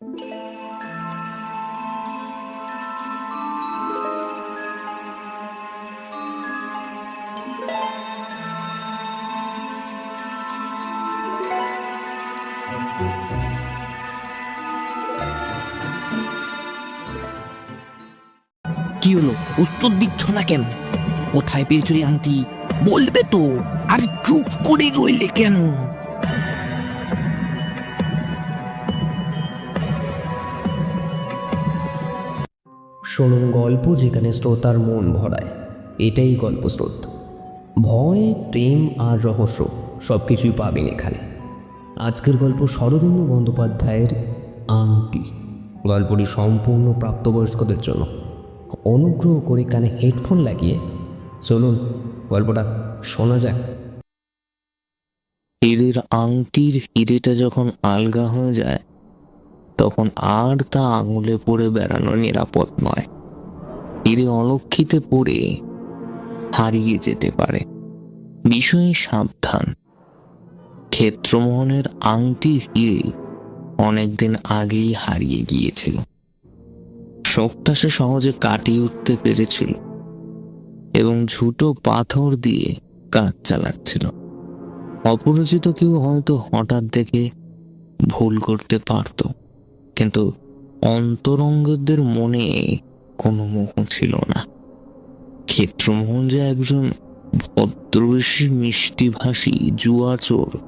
কি হলো? উত্তর দিচ্ছ না কেন? কোথায় পেয়েছ এই আংটি বলবে তো। আর চুপ করে রইলে কেন? শুনুন গল্প যেখানে শ্রোতার মন ভরায়। এটাই গল্প স্রোত। ভয়, প্রেম আর রহস্য সব কিছুই পাবেন এখানে। আজকের গল্প শরদিন্দু বন্দ্যোপাধ্যায়ের আংটি। গল্পটি সম্পূর্ণ প্রাপ্তবয়স্কদের জন্য। অনুগ্রহ করে কানে হেডফোন লাগিয়ে চলুন গল্পটা শোনা যাক। হীরের আংটির হিরেটা যখন আলগা হয়ে যায় তখন আর তা আঙুলে পড়ে বেড়ানো নিরাপদ নয়। হিরে অলক্ষিতে পড়ে হারিয়ে যেতে পারে। বিষয়ে সাবধান। ক্ষেত্রমোহনের আংটি হিরে অনেকদিন আগেই হারিয়ে গিয়েছিল। শোকটা সে সহজে কাটিয়ে উঠতে পেরেছিল এবং ঝুটো পাথর দিয়ে কাজ চালাচ্ছিল। অপরিচিত কেউ হয়তো হঠাৎ দেখে ভুল করতে পারত। কিন্তু অন্তরঙ্গদের মনে কোনো মোহ ছিল না। ক্ষেত্রমোহন যে একজন ভদ্রবেশী, মিষ্টিভাষী জুয়াচোর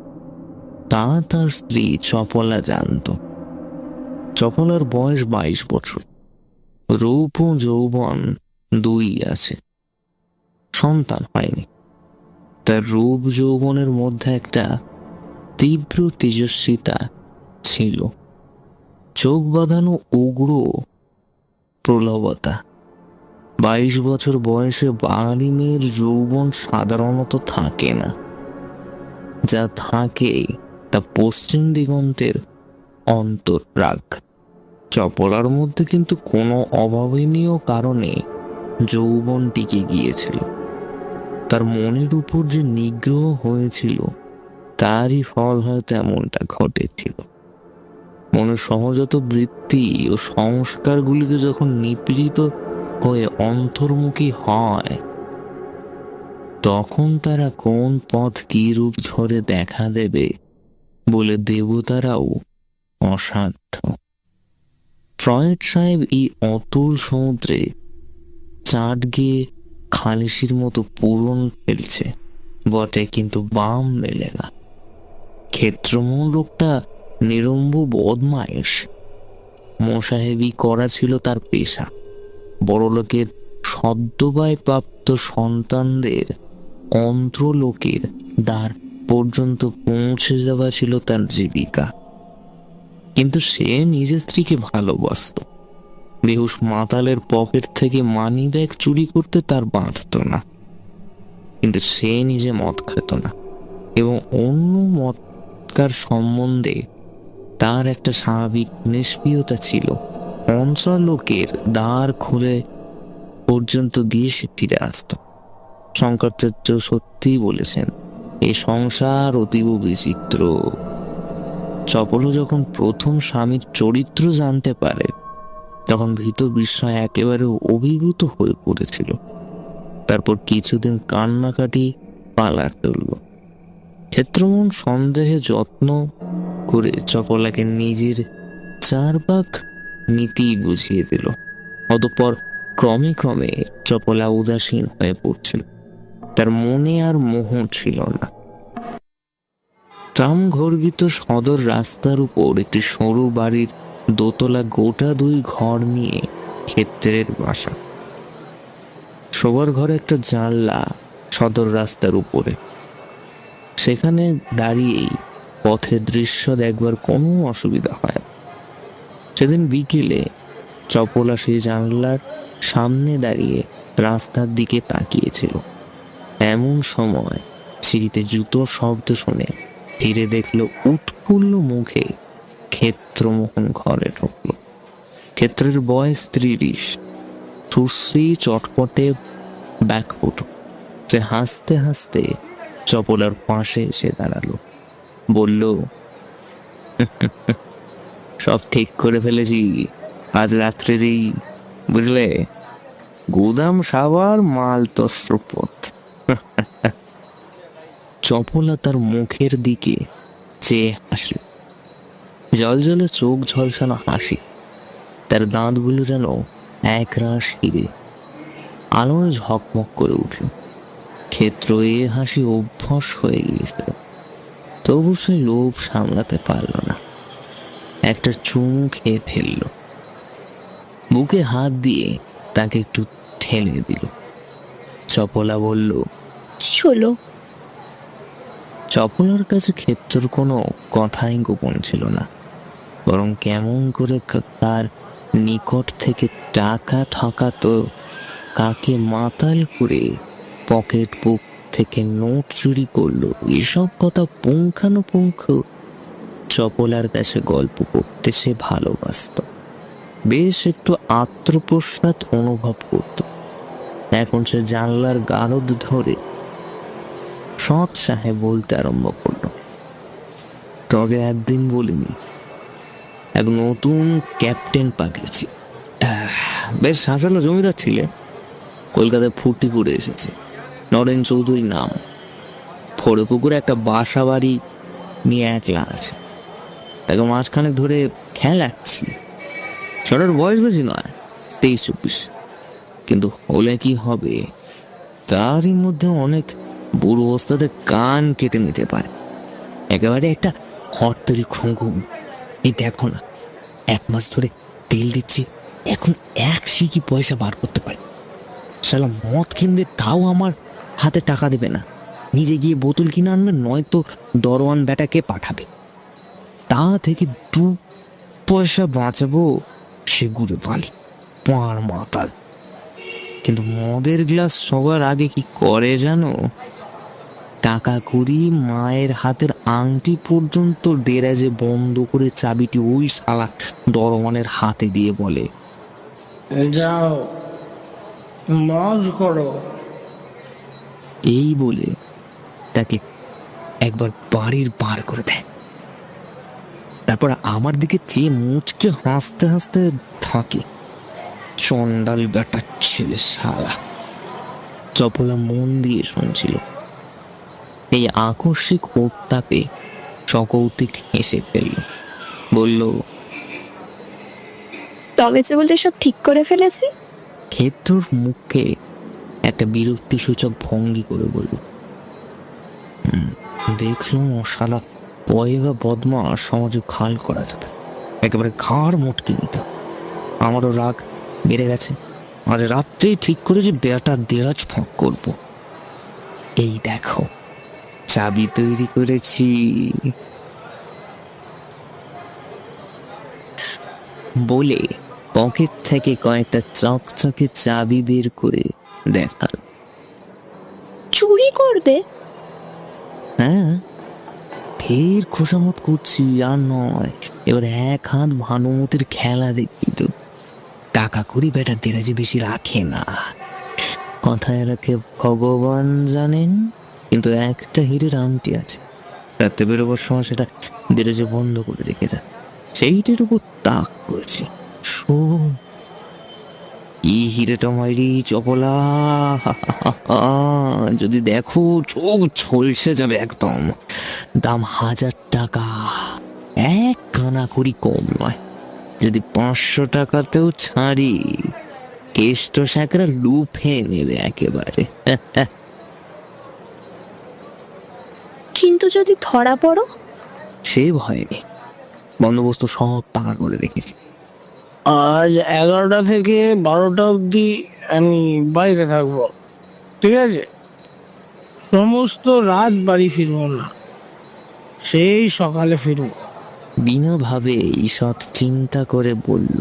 তা তার স্ত্রী চপলা জানত। চপলার বয়স বাইশ বছর। রূপ ও যৌবন দুই আছে। সন্তান হয়নি। তার রূপ যৌবনের মধ্যে একটা তীব্র তেজস্বিতা ছিল। চোখ বাঁধানো উগ্র প্রলবতা। বাইশ বছর বয়সে বাঙালি মেয়ের যৌবন সাধারণত থাকে না। যা থাকে তা পশ্চিম দিগন্তের অন্তরাগ। চপলার মধ্যে কিন্তু কোনো অভাবনীয় কারণে যৌবন টিকে গিয়েছিল। তার মনের উপর যে নিগ্রহ হয়েছিল, তারই ফল হয়তো এমনটা ঘটেছিল। মনের সহজাত বৃত্তি ও সংস্কারগুলিকে যখন নিপীড়িত হয়ে অন্তর্মুখী হয়, তখন তারা কোন পথ কি রূপ ধরে দেখা দেবে বলে দেবতারাও অসাধ্য। ফ্রয়েড সাহেব এই অতুল সমুদ্রে চাট গিয়ে খালিসির মতো পূরণ ফেলছে, বটে, কিন্তু বাম মেলে না। ক্ষেত্রমূল লোকটা নিরম্ব বদমায়েশ মোসাহেবি করা ছিল তার পেশা। বড়লোকের সদ্যবায় প্রাপ্ত সন্তানদের অন্ত্রলোকের দ্বার পর্যন্ত পৌঁছে যাওয়া ছিল তার জীবিকা। কিন্তু সে নিজের স্ত্রীকে ভালোবাসতো। বেহুশ মাতালের পকেট থেকে মানি ব্যাগ চুরি করতে তার বাঁধত না। কিন্তু সে নিজে মদ খেত না এবং অন্য মদকার সম্বন্ধে তার একটা স্বাভাবিক নিষ্ক্রিয়তা ছিল। অঞ্চল লোকের দ্বার খুলে পর্যন্ত গিয়ে সে ফিরে আসত। শঙ্করাচার্য সত্যিই বলেছেন এই সংসার অতীব বিচিত্র। চপল যখন প্রথম স্বামীর চরিত্র জানতে পারে, তখন ভীত বিস্ময় একেবারে অভিভূত হয়ে পড়েছিল। তারপর কিছুদিন কান্নাকাটি পালা তুলল ক্ষেত্রমন সন্দেহে যত্ন করে চপলাকে নিজের চারপাক নীতি বুঝিয়ে দিল। অতঃপর ক্রমে ক্রমে চপলা উদাসীন হয়ে পড়ছিল। তার মনে আর মোহ ছিল না। ট্রাম ঘর্বিত সদর রাস্তার উপর একটি সরু বাড়ির দোতলা গোটা দুই ঘর নিয়ে ক্ষেত্রের বাসা। শোবার ঘরে একটা জানলা সদর রাস্তার উপরে। সেখানে দাঁড়িয়েই পথের দৃশ্য দেখবার কোনো অসুবিধা হয় সেদিন বিকেলে চপলা সেই জানলার সামনে দাঁড়িয়ে রাস্তার দিকে তাকিয়েছিল। এমন সময় সিঁড়িতে জুতোর শব্দ শুনে ফিরে দেখল, উৎফুল্ল মুখে ক্ষেত্রমোহন ঘরে ঢুকলো। ক্ষেত্রের বয়স ত্রিশ সুশ্রী চটপটে ব্যাকফুট। সে হাসতে হাসতে চপলার পাশে এসে দাঁড়াল। বলল, সব ঠিক করে ফেলেছি। আজ রাত্রেরই বুঝলে? গুদাম সাবার মাল তস্ত্রপথ চপলা তার মুখের দিকে চেয়ে হাসল। জল জলে চোখ ঝলসানো হাসি। তার দাঁতগুলো যেন এক রাস হিরে। আলোয় ঝকমক করে উঠল। ক্ষেত্র এ হাসি অভ্যস হয়ে গিয়েছিল। তবু সে লোভ সামলাতে পারল না। একটা চুমু খেয়ে ফেলল। বুকে হাত দিয়ে তাকে একটু ঠেলে দিল। চপলা বলল কি হলো? চপলার কাছে ক্ষেত্রর কোনো কথাই গোপন ছিল না বরং কেমন করে তার নিকট থেকে টাকা ঠকাতো কাকে মাতাল করে পকেট বুক থেকে নোট চুরি করল। এসব কথা পুঙ্খানুপুঙ্খ চপলার কাছে গল্প করতে সে ভালোবাসত। বেশ একটু আত্মপ্রসাদ অনুভব করত। এখন সে জানলার গারদ ধরে সৎ সাহেব বলতে আরম্ভ করল তবে একদিন বলিনি এক নতুন ক্যাপ্টেন পাঠিয়েছি। আহ, বেশ সাজানো জমিদার ছিলে। কলকাতায় ফুর্তি করে এসেছে। নরেন চৌধুরী নাম। ফোড়ে পুকুরে একটা বাসা বাড়ি নিয়ে একলা আছে তাকে মাঝখানে ধরে খেলাচ্ছি। ছোটার বয়স বেশি নয়, তেইশ চব্বিশ। কিন্তু হলে কি হবে? তারই মধ্যে অনেক বুড়ো অবস্থাতে কান কেটে নিতে পারে। একেবারে একটা হরতরি খুঁঘু এই দেখো না, এক মাস ধরে তেল দিচ্ছি, এখন এক সিকি পয়সা বার করতে পারি। শালা মদ কিনবে, তাও আমার হাতে টাকা দেবে না। নিজে গিয়ে বোতল কিনে আনবে, নয়তো দরওয়ান বেটাকে পাঠাবে। তা থেকে দু পয়সা বাঁচাবো, সে গুড়ে পালি পাঁড় মাতাল। কিন্তু মদের গ্লাস সবার আগে কি করে জানো? টাকা করি মায়ের হাতের আংটি পর্যন্ত দেরাজে বন্ধ করে চাবিটি ওই শালা দরওয়ানের হাতে দিয়ে বলে, যাও মজ করো। এই বলে তাকে একবার বাড়ির বার করে দেয়। তারপর আমার দিকে চেয়ে মুচকে হাসতে হাসতে থাকে। চন্ডাল বেটার ছেলে শালা। চপলা মন দিয়ে শুনছিল। এই আকস্মিক উত্তাপে সকৌতিক হেসে ফেলল। বলল তবে যে বলছে সব ঠিক করে ফেলেছি? ক্ষেত্রর মুখে একটা বিরক্তিসূচক ভঙ্গি করে বলল "হুম, দেখলাম শালা পয়গা বদমা সমাজে খাল করা যাবে। একেবারে ঘাড় মোটকে নিতে। আমারও রাগ বেড়ে গেছে। আজ রাত্রেই ঠিক করে যে বেটার দেরাজ ফাঁক করব। এই দেখো চাবি তৈরি করেছি। বলে পকেট থেকে কয়েকটা চকচকে চাবি বের করে দেখাল চুরি করবে? হ্যাঁ। ফের খোসামত করছি আর নয়। এবার এক হাত ভানুমতির খেলা দেখি তো। টাকা করি বেটা দেরাজি বেশি রাখে না। কথায় রাখে ভগবান জানেন কিন্তু একটা হিরের আংটি আছে। রাতে বেরোবার সময় সেটা দেরাজে বন্ধ করে রেখে যায় সেইটির উপর তাক করেছি। শোন কি হিরেটা মাইরি চপলা। যদি দেখো চোখ ঝলসে যাবে একদম। দাম হাজার টাকা। এক কানা করি কম নয়। যদি পাঁচশো টাকাতেও ছাড়ি কেষ্ট শাকরা লুফে নেবে একেবারে। কিন্তু যদি ধরা পড়ো? সে ভয় নেই। বন্দোবস্ত সব টাকা করে রেখেছি। আজ এগারোটা থেকে বারোটা অবধি আমি বাইরে থাকব, ঠিক আছে? সমস্ত রাত বাড়ি ফিরবো না, সেই সকালে ফিরবো। বিনা ভাবে ঈষৎ চিন্তা করে বলল,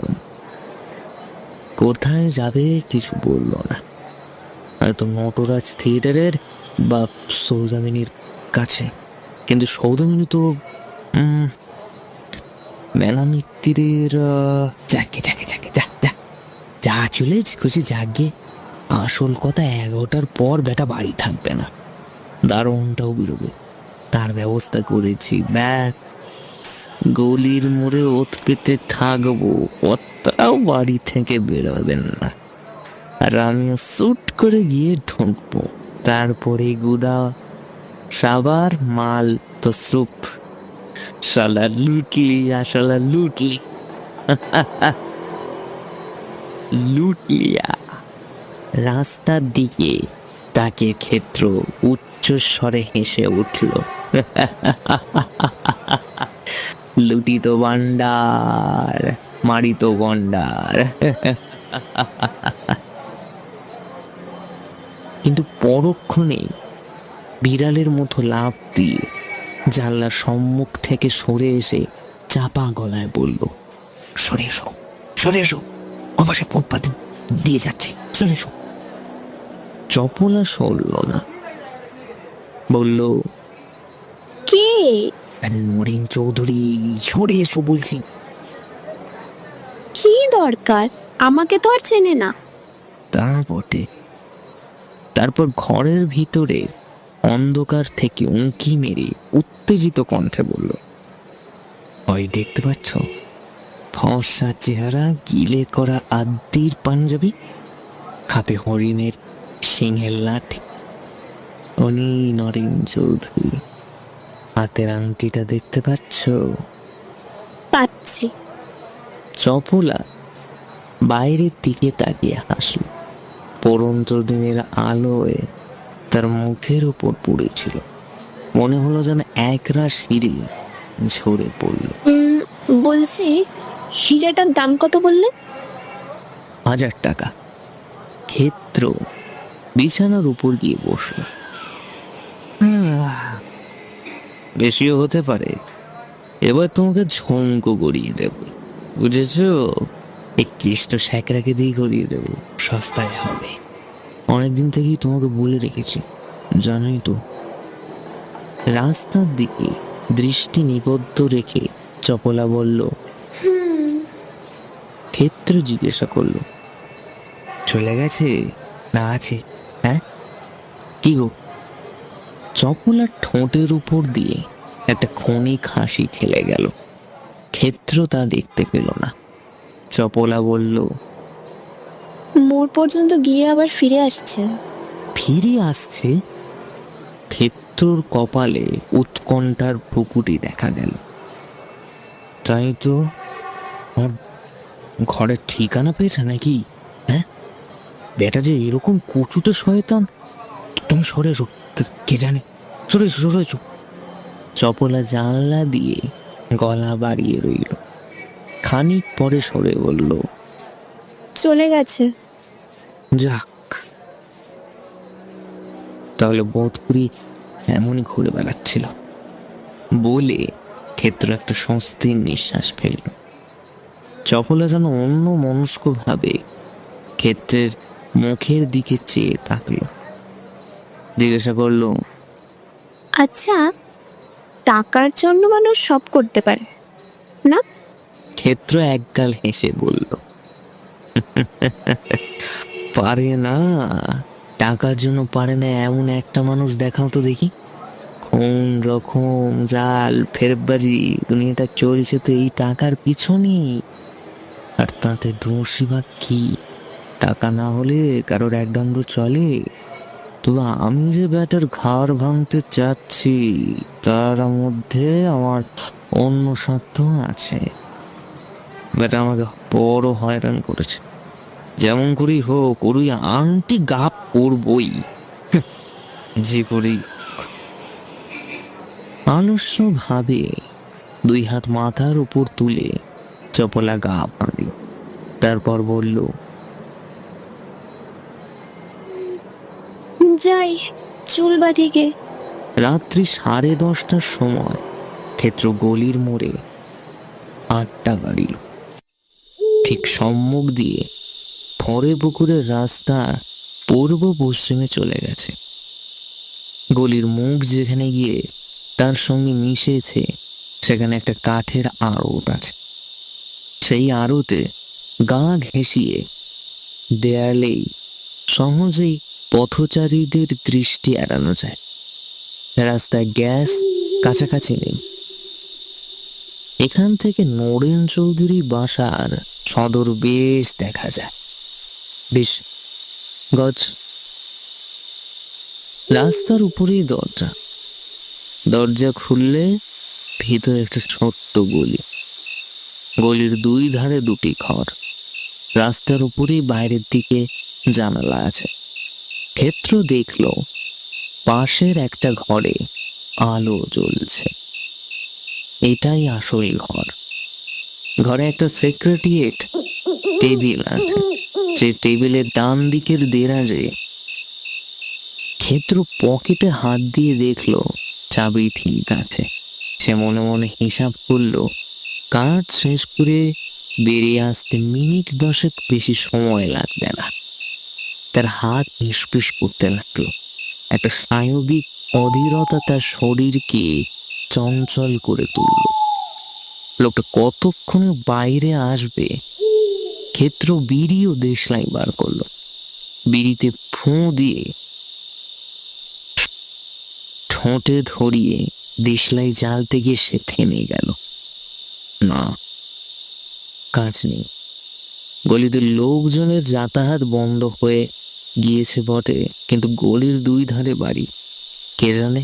কোথায় যাবে কিছু বলল না। হয়তো নটরাজ থিয়েটারের বা সৌদামিনীর কাছে। কিন্তু সৌদামিনী তো উম, মেলা মিত্তিরের আহ, যাকে যাকে যাকে যা যা যা। চলে খুশি যাগে আসল কথা এগারোটার পর বেটা বাড়ি থাকবে না। দারোয়ানটাও বেরোবে। তার ব্যবস্থা করেছি ব্যাস। গলির মোড়ে ওত পেতে থাকব কতটাও বাড়ি থেকে বেরোবেন না। আর আমিও স্যুট করে গিয়ে ঢুকবো। তারপরে গুদা সাবার মাল তসরুপ শালা লুটলি লুটলিয়া রাস্তার দিকে তাকে ক্ষেত্র উচ্চস্বরে হেসে উঠল। লুটিত ভান্ডার মারিত গন্ডার কিন্তু পরক্ষণেই বিড়ালের মতো লাফ দিয়ে জানলার সম্মুখ থেকে সরে এসে চাপা গলায় বলল সরে এসো সরে এসো। অবশ্যই ফুটপাত দিয়ে যাচ্ছে। সরে এসো। চপলা সরল না। বলল কে? নরেন চৌধুরী সরে এসো বলছি। কি দরকার? আমাকে তো আর চেনে না। তা বটে। তারপর ঘরের ভিতরে অন্ধকার থেকে উঁকি মেরে উত্তেজিত কণ্ঠে বলল ওই দেখতে পাচ্ছ? ফর্সা চেহারা গিলে করা আদ্যির পাঞ্জাবি? হাতে হরিণের সিংহের লাঠি? উনি নরেন চৌধুরী হাতের আংটিটা দেখতে পাচ্ছ? পাচ্ছি। চপলা বাইরের দিকে তাকিয়ে হাসল। পরন্ত দিনের আলোয় তার মুখের উপর পড়েছিল। মনে হলো যেন একরাশ হিরে ঝরে পড়ল। বলছি হীরাটার দাম কত বললে? হাজার টাকা। ক্ষেত্র বিছানার উপর গিয়ে বসল। বেশিও হতে পারে। এবার তোমাকে ঝঙ্ক গড়িয়ে দেব বুঝেছ? এই কেষ্ট স্যাকরাকে দিয়ে গড়িয়ে দেব সস্তায় হবে। অনেকদিন থেকেই তোমাকে বলে রেখেছি, জানোই তো। রাস্তার দিকে দৃষ্টি নিবদ্ধ রেখে চপলা বলল, ক্ষেত্র জিজ্ঞাসা করল, চলে গেছে? না আছে। হ্যাঁ? কি গো? চপলার ঠোঁটের উপর দিয়ে একটা ক্ষণিক হাসি খেলে গেল। ক্ষেত্র তা দেখতে পেল না। চপলা বলল মোড় পর্যন্ত গিয়ে আবার ফিরে আসছে। ফিরে আসছে? ক্ষেত্রর কপালে উৎকণ্ঠার পুকুটি দেখা গেল। তাই তো আমার ঘরের ঠিকানা পেয়েছে নাকি? হ্যাঁ? বেটা যে এরকম কচুতে শয়তান। তুমি সরে এসো কে- কে জানে? সরে এসো সরে এসো। চপলা জানলা দিয়ে গলা বাড়িয়ে রইল। খানিক পরে সরে বলল চলে গেছে। যাক। তাহলে বোধ করি এমনই ঘুরে বেড়াচ্ছিল। বলে ক্ষেত্র একটা স্বস্তির নিঃশ্বাস ফেলল। চপলা যেন অন্য মনস্ক ভাবে ক্ষেত্রের মুখের দিকে চেয়ে থাকল জিজ্ঞাসা করল আচ্ছা টাকার জন্য মানুষ সব করতে পারে না? ক্ষেত্র একগাল হেসে বলল পারে না। টাকার জন্য পারে না, এমন একটা মানুষ দেখাও তো দেখি। কোন রকম জাল, ফেরবাজি, দুনিয়াটা চলছে তো এই টাকার পিছনে। আর তাতে দোষী বা কি? টাকা না হলে কারোর এক দণ্ড চলে। তবে আমি যে ব্যাটার ঘাড় ভাঙতে চাচ্ছি, তার মধ্যে আমার অন্য সত্য আছে। বেটা আমাকে বড় হয়রান করেছে। যেমন করেই হোক ওরই আংটি গাপ করবই। যে করেই আলস্য ভাবে দুই হাত মাথার উপর তুলে চপলা গা ভাঙল তারপর বলল যাই চুল বাঁধিকে রাত্রি সাড়ে দশটার সময় ক্ষেত্র গলির মোড়ে আটটা গাড়িল। ঠিক সম্মুখ দিয়ে ফরে পুকুরের রাস্তা পূর্ব পশ্চিমে চলে গেছে। গলির মুখ যেখানে গিয়ে তার সঙ্গে মিশেছে, সেখানে একটা কাঠের আড়ত আছে। সেই আড়তে গা ঘেঁষিয়ে দেয়ালেই সহজেই পথচারীদের দৃষ্টি এড়ানো যায়। রাস্তায় গ্যাস কাছাকাছি নেই। এখান থেকে নরেন চৌধুরী বাসার সদর বেশ দেখা যায়। বেশ। গজ। রাস্তার উপরেই দরজা। দরজা খুললে ভিতরে একটা ছোট্ট গলি। গলির দুই ধারে দুটি ঘর। রাস্তার উপরেই বাইরের দিকে জানালা আছে। ক্ষেত্র দেখল, পাশের একটা ঘরে আলো জ্বলছে। এটাই আসল ঘর। ঘরে একটা সেক্রেটারিয়েট টেবিল আছে। সে টেবিলের ডান দিকের দেরাজে ক্ষেত্র পকেটে হাত দিয়ে দেখল চাবি ঠিক আছে। সে মনে মনে হিসাব করল, কাজ শেষ করে বেরিয়ে আসতে মিনিট দশেক বেশি সময় লাগবে না। তার হাত নিষ্পিস করতে লাগল। একটা স্নায়বিক অধীরতা তার শরীরকে চঞ্চল করে তুলল। লোকটা কতক্ষণে বাইরে আসবে? ক্ষেত্র বিড়িও দেশলাই বার করল। বিড়িতে ফোঁ দিয়ে ঠোঁটে ধরিয়ে দেশলাই জ্বালতে গিয়ে সে থেমে গেল। না, কাজ নেই। গলিতে লোকজনের যাতায়াত বন্ধ হয়ে গিয়েছে বটে, কিন্তু গলির দুই ধারে বাড়ি। কে জানে?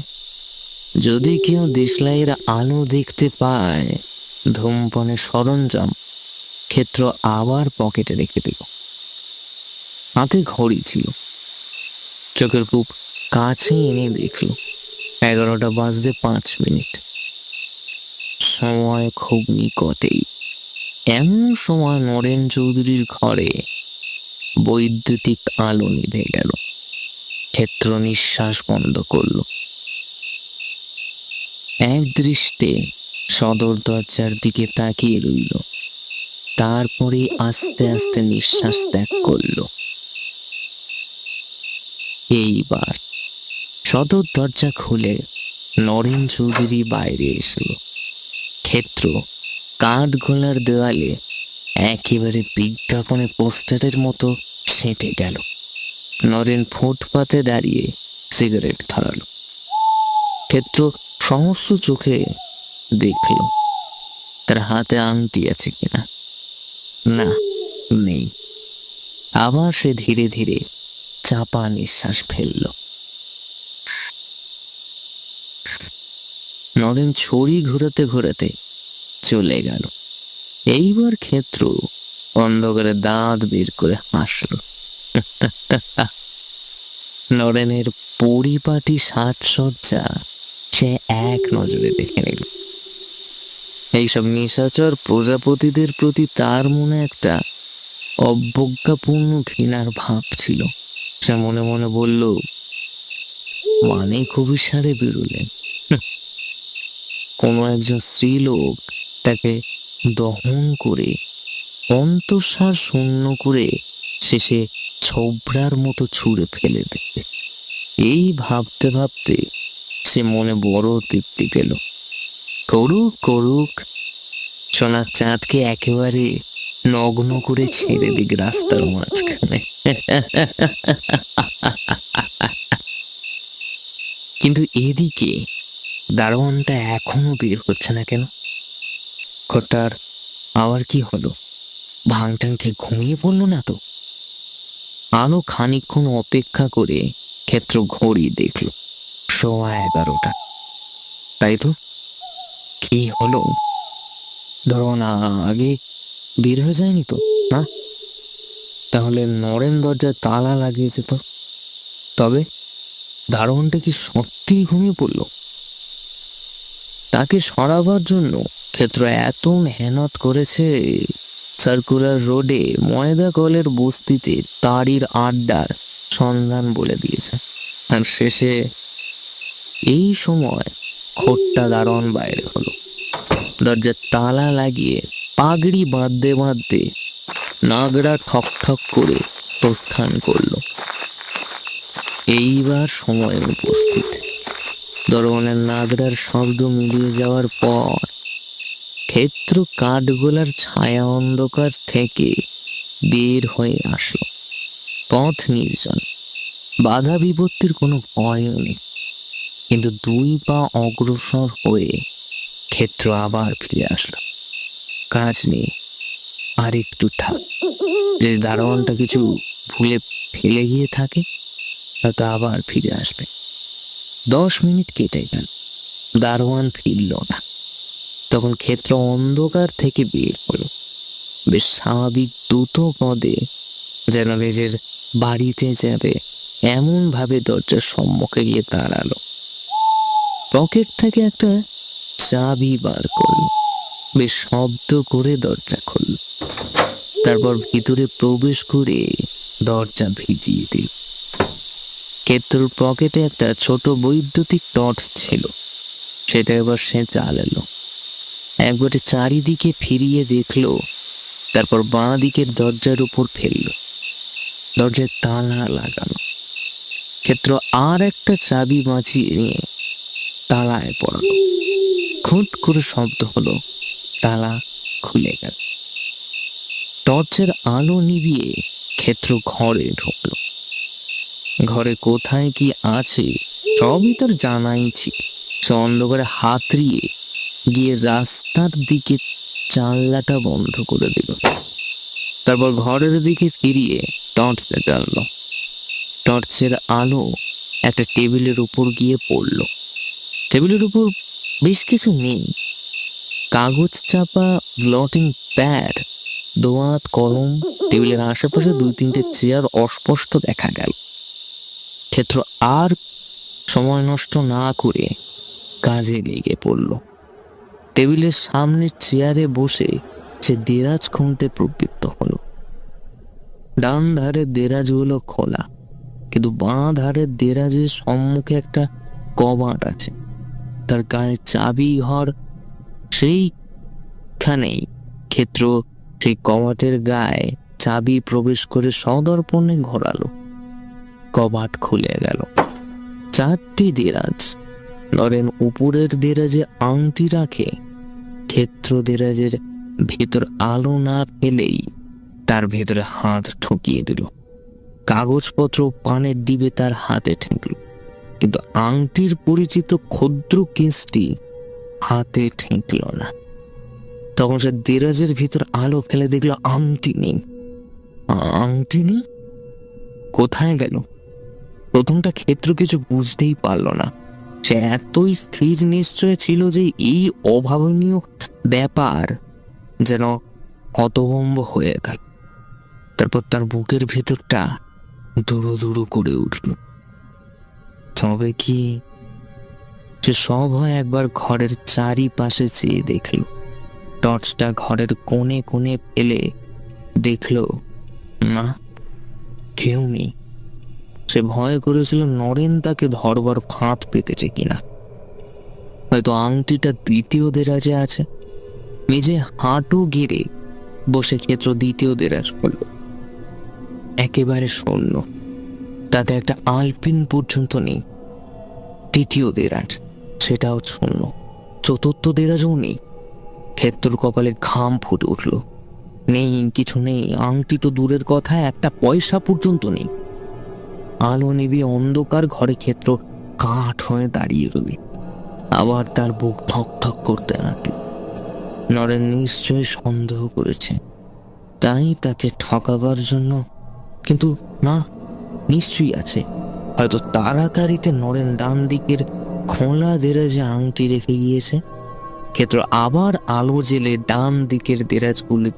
যদি কেউ দেশলাইয়ের আলো দেখতে পায় ধূমপানের সরঞ্জাম ক্ষেত্র আবার পকেটে রেখে দিল। হাতে ঘড়ি ছিল। চোখের খুব কাছে এনে দেখল, এগারোটা বাজতে পাঁচ মিনিট। সময় খুব নিকটেই। এমন সময় নরেন চৌধুরীর ঘরে বৈদ্যুতিক আলো নিভে গেল। ক্ষেত্র নিঃশ্বাস বন্ধ করল। এক দৃষ্টে সদর দরজার দিকে তাকিয়ে রইল। তারপরে আস্তে আস্তে নিঃশ্বাস ত্যাগ করল। এইবার সদর দরজা খুলে নরেন চৌধুরী বাইরে এসলো। ক্ষেত্র কাঠ গোলার দেওয়ালে একেবারে বিজ্ঞাপনে পোস্টারের মতো সেঁটে গেল। নরেন ফুটপাতে দাঁড়িয়ে সিগারেট ধরালো। ক্ষেত্র সমস্ত চোখে দেখল, তার হাতে আংটি আছে কিনা। না, নেই। আবার সে ধীরে ধীরে চাপা নিঃশ্বাস ফেলল। নরেন ছড়ি ঘোরাতে ঘোরাতে চলে গেল। এইবার ক্ষেত্র অন্ধকারে দাঁত বের করে হাসল। নরেনের পরিপাটি সাজসজ্জা সে এক নজরে দেখে নিল। এইসব নিশাচর প্রজাপতিদের প্রতি তার মনে একটা অবজ্ঞাপূর্ণ ঘৃণার ভাব ছিল। সে মনে মনে বলল মানে খুবই সারে বেরোলেন। কোনো একজন স্ত্রীলোক তাকে দহন করে, অন্তঃসার শূন্য করে শেষে ছোবরার মতো ছুঁড়ে ফেলে দেবে এই ভাবতে ভাবতে সে মনে বড় তৃপ্তি পেল। করুক করুক। সোনার চাঁদকে একেবারে নগ্ন করে ছেড়ে দিক রাস্তার মাঝখানে। কিন্তু এদিকে দারোয়ানটা এখনও বের হচ্ছে না কেন? ঘরটার আবার কি হলো? খেয়ে ঘুমিয়ে পড়ল না তো? আরও খানিকক্ষণ অপেক্ষা করে ক্ষেত্র ঘড়ি দেখল। সোয়া এগারোটা। তাই তো? কি হলো? ধরো না, আগে বের হয়ে যায়নি তো, না? তাহলে নরেন দরজায় তালা লাগিয়েছে তো। তবে দারোয়ানটা কি সত্যিই ঘুমিয়ে পড়ল? তাকে সরাবার জন্য ক্ষেত্র এত মেহনত করেছে সার্কুলার রোডে ময়দা কলের বস্তিতে তারির আড্ডার সন্ধান বলে দিয়েছে। আর শেষে এই সময় খোট্টা দারণ বাইরে হলো। দরজার তালা লাগিয়ে পাগড়ি বাঁধতে বাঁধতে নাগড়া ঠক ঠক করে প্রস্থান করল। এইবার সময় উপস্থিত। দরওয়ানের নাগড়ার শব্দ মিলিয়ে যাওয়ার পর ক্ষেত্র কাঠগোলার ছায়া অন্ধকার থেকে বের হয়ে আসলো। পথ নির্জন। বাধা বিপত্তির কোনো ভয়ও নেই। কিন্তু দুই পা অগ্রসর হয়ে ক্ষেত্র আবার ফিরে আসলো। কাজ নেই, আর একটু থাক। যে দারোয়ানটা কিছু ভুলে ফেলে গিয়ে থাকে হয়তো আবার ফিরে আসবে। দশ মিনিট কেটে গেল, দারোয়ান ফিরল না। তখন ক্ষেত্র অন্ধকার থেকে বের হলো। বেশ স্বাভাবিক দ্রুত পদে যেন নিজের বাড়িতে যাবে এমন ভাবে দরজার সম্মুখে গিয়ে দাঁড়াল। পকেট থেকে একটা চাবি বার করল। বেশ শব্দ করে দরজা খুলল। তারপর ভিতরে প্রবেশ করে দরজা ভিজিয়ে দিল। ক্ষেত্রর পকেটে একটা ছোট বৈদ্যুতিক টর্চ ছিল। সেটা এবার সে জ্বালালো একবারে চারিদিকে ফিরিয়ে দেখল, তারপর বাঁ দিকের দরজার উপর ফেলল। দরজায় তালা লাগানো ক্ষেত্র আর একটা চাবি বাঁচিয়ে নিয়ে তালায় পড়ালো। খুট করে শব্দ হলো, তালা খুলে গেল। টর্চের আলো নিভিয়ে ক্ষেত্র ঘরে ঢুকলো। ঘরে কোথায় কি আছে, সবই তার জানাই ছিল। সে অন্ধকারে হাতড়িয়ে গিয়ে রাস্তার দিকে জানলাটা বন্ধ করে দিল। তারপর ঘরের দিকে ফিরিয়ে টর্চ জ্বালল। টর্চের আলো একটা টেবিলের উপর গিয়ে পড়ল। টেবিলের উপর বেশ কিছু নেই। কাগজ চাপা ব্লটিং প্যাড, দোয়াত, কলম, টেবিলের আশেপাশে দুই তিনটে চেয়ার অস্পষ্ট দেখা গেল। ক্ষেত্র আর সময় নষ্ট না করে কাজে লেগে পড়ল। টেবিলের সামনের চেয়ারে বসে সে দেরাজ খুঁজতে প্রবৃত্ত হলো। ডান ধারের দেরাজগুলো খোলা, কিন্তু বাঁ ধারের দেরাজের সম্মুখে একটা কবাট আছে। তার গায়ে চাবি ঘর সেইখানেই ক্ষেত্র সেই কবাটের গায়ে চাবি প্রবেশ করে সদর্পণে ঘোরালো। কবাট খুলে গেল। চারটি দেরাজ, নরেন উপরের দেরাজে আংটি রাখে, ক্ষেত্র দেরাজের ভেতর আলো না পেলেই তার ভেতরে হাত ঠকিয়ে দিল। কাগজপত্র পানের ডিবে তার হাতে ঠেকল। কিন্তু আংটির পরিচিত ক্ষুদ্র কেসটি হাতে ঠেকল না। তখন সে দেরাজের ভিতর আলো ফেলে দেখল আংটি নেই। আংটি নেই? কোথায় গেল? প্রথমটা ক্ষেত্র কিছু বুঝতেই পারল না। সে এতই স্থির নিশ্চয় ছিল যে এই অভাবনীয় ব্যাপার যেন হতভম্ব হয়ে গেল। তারপর তার বুকের ভেতরটা দুড়ো দুড়ো করে উঠল। তবে কি সে সব হয় একবার ঘরের চারিপাশে চেয়ে দেখল। টর্চটা ঘরের কোণে কোণে ফেলে দেখল, না, কেউ নেই। সে ভয় করেছিল নরেন তাকে ধরবার ফাঁদ পেতেছে কিনা। হয়তো আংটিটা দ্বিতীয় দেরাজে আছে। নিজে হাঁটু গেড়ে বসে ক্ষেত্র দ্বিতীয় দেরাজ করল। একেবারে শূন্য। তাতে একটা আলপিন পর্যন্ত নেই। তৃতীয় দেরাজ, সেটাও শূন্য। চতুর্থ দেরাজও নেই। ক্ষেত্রর কপালে ঘাম ফুটে উঠল। নেই, কিছু নেই। আংটি তো দূরের কথা, একটা পয়সা পর্যন্ত নেই। আলো নিবি অন্ধকার ঘরে ক্ষেত্র কাঠ হয়ে দাঁড়িয়ে রইল। আবার তার বুক ধক ধক করতে লাগল। নরেন নিশ্চয়ই সন্দেহ করেছে। তাই তাকে ঠকাবার জন্য, কিন্তু না নিশ্চয়ই আছে। হয়তো তাড়াতাড়িতে নরেন ডান দিকের খোলা দেরাজে আংটি রেখে গিয়েছে। ক্ষেত্র আবার আলো জেলে ডান দিকের দেরাজগুলি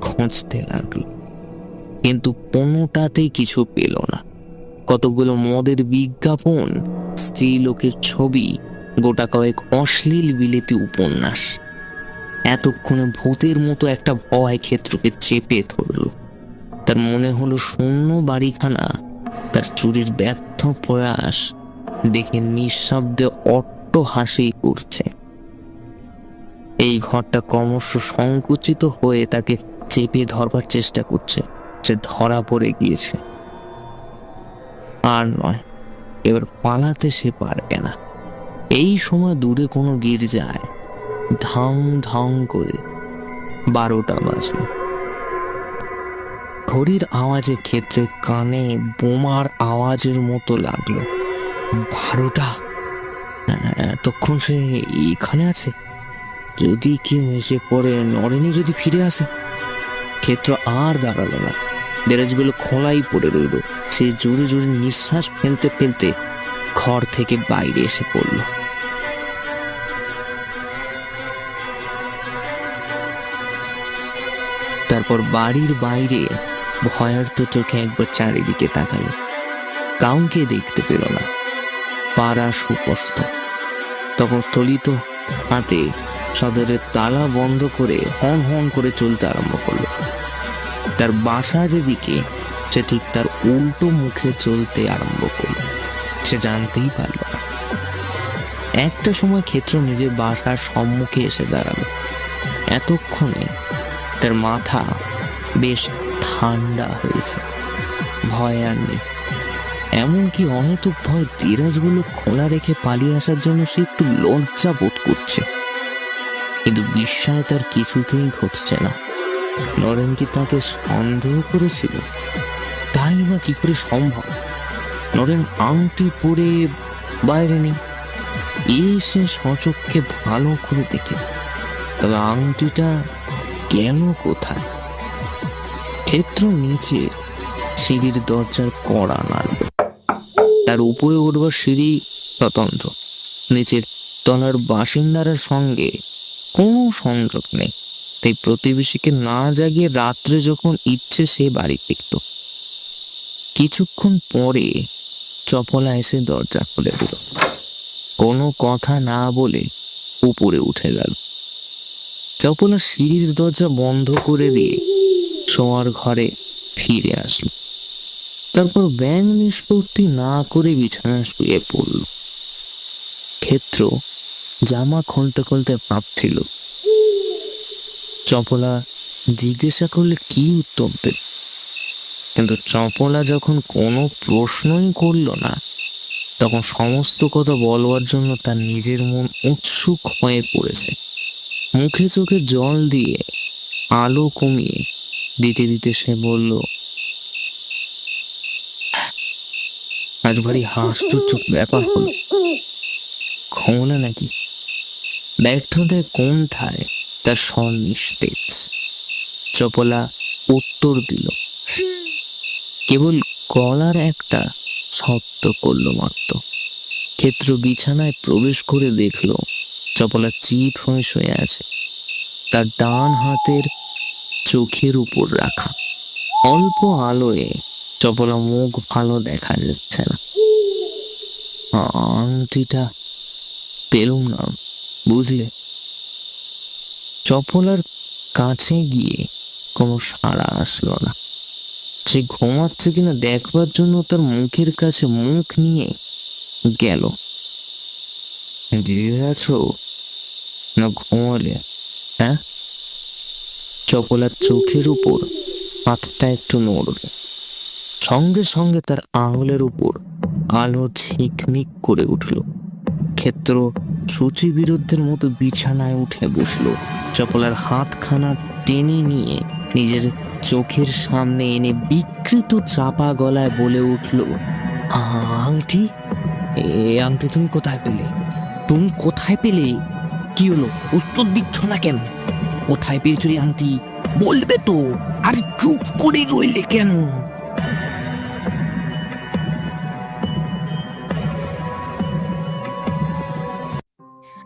খুঁজতে লাগল। কিন্তু কোনোটাতেই কিছু পেল না। কতগুলো মদের বিজ্ঞাপন স্ত্রী লোকের ছবি, গোটা কয়েক অশ্লীল বিলেতি উপন্যাস। এতক্ষণে ভূতের মতো একটা ভয় ক্ষেত্রকে চেপে ধরল। তার মনে হলো শূন্য বাড়িখানা তার চুরির ব্যর্থ প্রয়াস দেখে নিঃশব্দে অট্ট হাসি করছে এই ঘরটা ক্রমশ সংকুচিত হয়ে তাকে চেপে ধরবার চেষ্টা করছে যে ধরা পড়ে গিয়েছে। আর নয়, এবার পালাতে সে পারবে না। এই সময় দূরে কোনো গির্জায় ধাং ধাং করে বারোটা বাজল। ঘড়ির আওয়াজে ক্ষেত্রে কানে বোমার আওয়াজের মতো লাগল। বারোটা? এতক্ষণ সে এখানে আছে? যদি কেউ এসে পড়ে নরেনি যদি ফিরে আসে? ক্ষেত্র আর দাঁড়াল না। দেরাজগুলো খোলাই পড়ে রইল। সে জোরে জোরে নিঃশ্বাস ফেলতে ফেলতে ঘর থেকে বাইরে এসে পড়ল। তারপর বাড়ির বাইরে ভয়ার্ত চোখে একবার চারিদিকে তাকালো। কাউকে দেখতে পেল না। পাড়া সুপস্ত তখন স্থলিত হাতে সদরের তালা বন্ধ করে হন হন করে চলতে আরম্ভ করল। তার বাসা যেদিকে, সে ঠিক তার উল্টো মুখে চলতে আরম্ভ করল। সে জানতেই পারল না। একটা সময় ক্ষেত্র নিজের বাসার সম্মুখে এসে দাঁড়াল। এতক্ষণে তার মাথা বেশ ঠান্ডা হয়েছে। ভয় আর নেই। এমনকি অহেতুক ভয় দেরাজগুলো খোলা রেখে পালিয়ে আসার জন্য সে একটু লজ্জা বোধ করছে। কিন্তু বিস্ময় তার কিছুতেই ঘটছে না। নরেন কি তাকে সন্দেহ করেছিল? তাই বা কি করে সম্ভব? নরেন আংটি পরে বাইরে নেই। এসে সচক্ষে ভালো করে দেখে। তবে আংটিটা কেন কোথায়? ক্ষেত্র নিচের সিঁড়ির দরজার কড়া নাড়ল। তার উপরে উঠবার সিঁড়ি স্বতন্ত্র। নিচের তলার বাসিন্দার সঙ্গে কোনো সংযোগ নেই। তাই প্রতিবেশীকে না জাগিয়ে রাত্রে যখন ইচ্ছে সে বাড়ি ফিরত। কিছুক্ষণ পরে চপলা এসে দরজা খুলে দিল। কোনো কথা না বলে উপরে উঠে গেল। চপলা সিঁড়ির দরজা বন্ধ করে দিয়ে শোয়ার ঘরে ফিরে আসলো। তারপর ব্যাং নিষ্পত্তি না করে বিছানায় শুয়ে পড়ল। ক্ষেত্র জামা খুলতে খুলতে ভাবছিল, চপলা জিজ্ঞাসা করলে কি উত্তর দেবে? কিন্তু চপলা যখন কোনো প্রশ্নই করল না, তখন সমস্ত কথা বলবার জন্য তার নিজের মন উৎসুক হয়ে পড়েছে। মুখে চোখে জল দিয়ে আলো কমিয়ে দিতে দিতে সে বলল, আজ ভারী হাস্যর্য ব্যাপার হলো। ঘুমলে নাকি? ব্যর্থতায় কোনঠায় তার স্বর নিস্তেজ। চপলা উত্তর দিল, কেবল গলার একটা শব্দ করল মাত্র। ক্ষেত্র বিছানায় প্রবেশ করে দেখল, চপলা চিত হয়ে শুয়ে আছে। তার ডান হাতের চোখের উপর রাখা। অল্প আলোয় চপলা মুখ ভালো দেখা যাচ্ছে না। আংটিটা পেলুম না, বুঝলে? চপলার কাছে গিয়ে কোনো সাড়া আসলো না। সে ঘুমাচ্ছে কিনা দেখবার জন্য তার মুখের কাছে মুখ নিয়ে গেল। দিয়ে আছো? না ঘুমালে হ্যাঁ? চপলার চোখের উপর হাতটা একটু নড়ল সঙ্গে সঙ্গে তার আঙুলের উপর আলো ঝিকমিক করে উঠল। ক্ষেত্র সূচি বিরুদ্ধের মতো বিছানায় উঠে বসল। চপলার হাতখানা টেনে নিয়ে নিজের চোখের সামনে এনে বিকৃত চাপা গলায় বলে উঠল, আংটি, এ আংটি তুমি কোথায় পেলে? তুমি কোথায় পেলে? কি হলো? উত্তর দিচ্ছ না কেন? কোথায় পেয়েছ এই বলবে তো। আর চুপ করে রইলে কেন?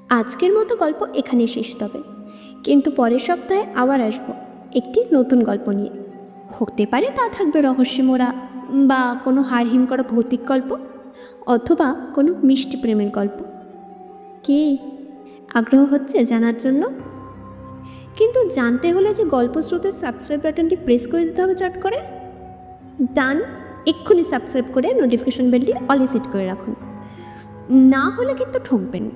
আজকের মতো গল্প এখানে শেষ তবে। কিন্তু পরের সপ্তাহে আবার আসব একটি নতুন গল্প নিয়ে। হতে পারে তা থাকবে রহস্যমোড়া বা কোনো হাড়হিম করা ভৌতিক গল্প অথবা কোনো মিষ্টি প্রেমের গল্প। কি? আগ্রহ হচ্ছে জানার জন্য কিন্তু জানতে হলে যে গল্প স্রোতের সাবস্ক্রাইব বাটনটি প্রেস করে দিতে হবে চট করে। ডান এক্ষুনি সাবস্ক্রাইব করে নোটিফিকেশন বেলটি অলিসিট করে রাখুন। না হলে কিন্তু ঠকবেন।